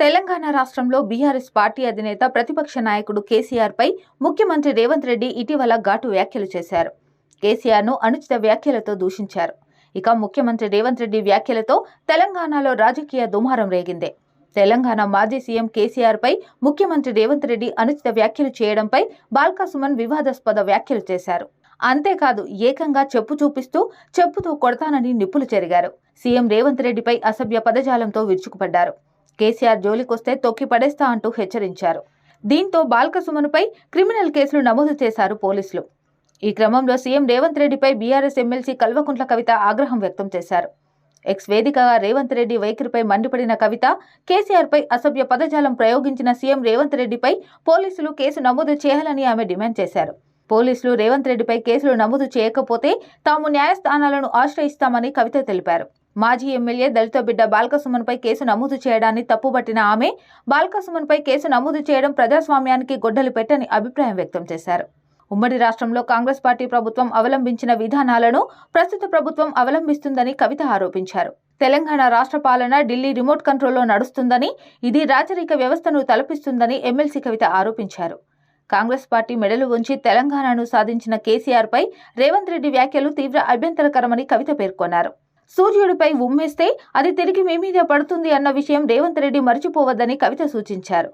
తెలంగాణ రాష్ట్రంలో BRS party అధినేత ప్రతిపక్ష నాయకుడు కేసీఆర్ పై ముఖ్యమంత్రి రేవంత్ రెడ్డి ఇటీవల ఘాటు వ్యాఖ్యలు చేశారు. కేసీఆర్ను అనుచిత వ్యాఖ్యలతో దూషించారు. ఇక ముఖ్యమంత్రి రేవంత్ రెడ్డి వ్యాఖ్యలతో తెలంగాణలో రాజకీయ దుమారం రేగింది. తెలంగాణ మాజీ సీఎం కేసీఆర్పై ముఖ్యమంత్రి రేవంత్ రెడ్డి అనుచిత వ్యాఖ్యలు చేయడంపై బాల్కా సుమన్ వివాదాస్పద వ్యాఖ్యలు చేశారు. అంతేకాదు ఏకంగా చెప్పు చూపిస్తూ చెప్పుతో కొడతానని నిప్పులు చెరిగారు. సీఎం రేవంత్ రెడ్డిపై అసభ్య పదజాలంతో విరుచుకుపడ్డారు. కేసీఆర్ జోలికొస్తే తొక్కి పడేస్తా అంటూ హెచ్చరించారు. దీంతో బాల్కసుమన్పై క్రిమినల్ కేసులు నమోదు చేశారు పోలీసులు. ఈ క్రమంలో సీఎం రేవంత్ రెడ్డిపై బీఆర్ఎస్ ఎమ్మెల్సీ కల్వకుంట్ల కవిత ఆగ్రహం వ్యక్తం చేశారు. ఎక్స్ వేదికగా రేవంత్ రెడ్డి వైఖరిపై మండిపడిన కవిత కేసీఆర్పై అసభ్య పదజాలం ప్రయోగించిన సీఎం రేవంత్ రెడ్డిపై పోలీసులు కేసు నమోదు చేయాలని ఆమె డిమాండ్ చేశారు. పోలీసులు రేవంత్ రెడ్డిపై కేసులు నమోదు చేయకపోతే తాము న్యాయస్థానాలను ఆశ్రయిస్తామని కవిత తెలిపారు. మాజీ ఎమ్మెల్యే దళిత బిడ్డ బాల్కసుమన్పై కేసు నమోదు చేయడాన్ని తప్పుబట్టిన ఆమె బాల్కసుమన్పై కేసు నమోదు చేయడం ప్రజాస్వామ్యానికి గొడ్డలు పెట్టని అభిప్రాయం వ్యక్తం చేశారు. ఉమ్మడి రాష్ట్రంలో కాంగ్రెస్ పార్టీ ప్రభుత్వం అవలంబించిన విధానాలను ప్రస్తుత ప్రభుత్వం అవలంబిస్తుందని కవిత ఆరోపించారు. తెలంగాణ రాష్ట్ర పాలన ఢిల్లీ రిమోట్ కంట్రోల్లో నడుస్తుందని ఇది రాచరిక వ్యవస్థను తలపిస్తుందని ఎమ్మెల్సీ కవిత ఆరోపించారు. కాంగ్రెస్ పార్టీ మెడలు ఉంచి తెలంగాణను సాధించిన కేసీఆర్ పై రేవంత్ రెడ్డి వ్యాఖ్యలు తీవ్ర అభ్యంతరకరమని కవిత పేర్కొన్నారు. సూర్యుడిపై ఉమ్మేస్తే అది తిరిగి మీ మీద పడుతుంది అన్న విషయం రేవంత్ రెడ్డి మర్చిపోవద్దని కవిత సూచించారు.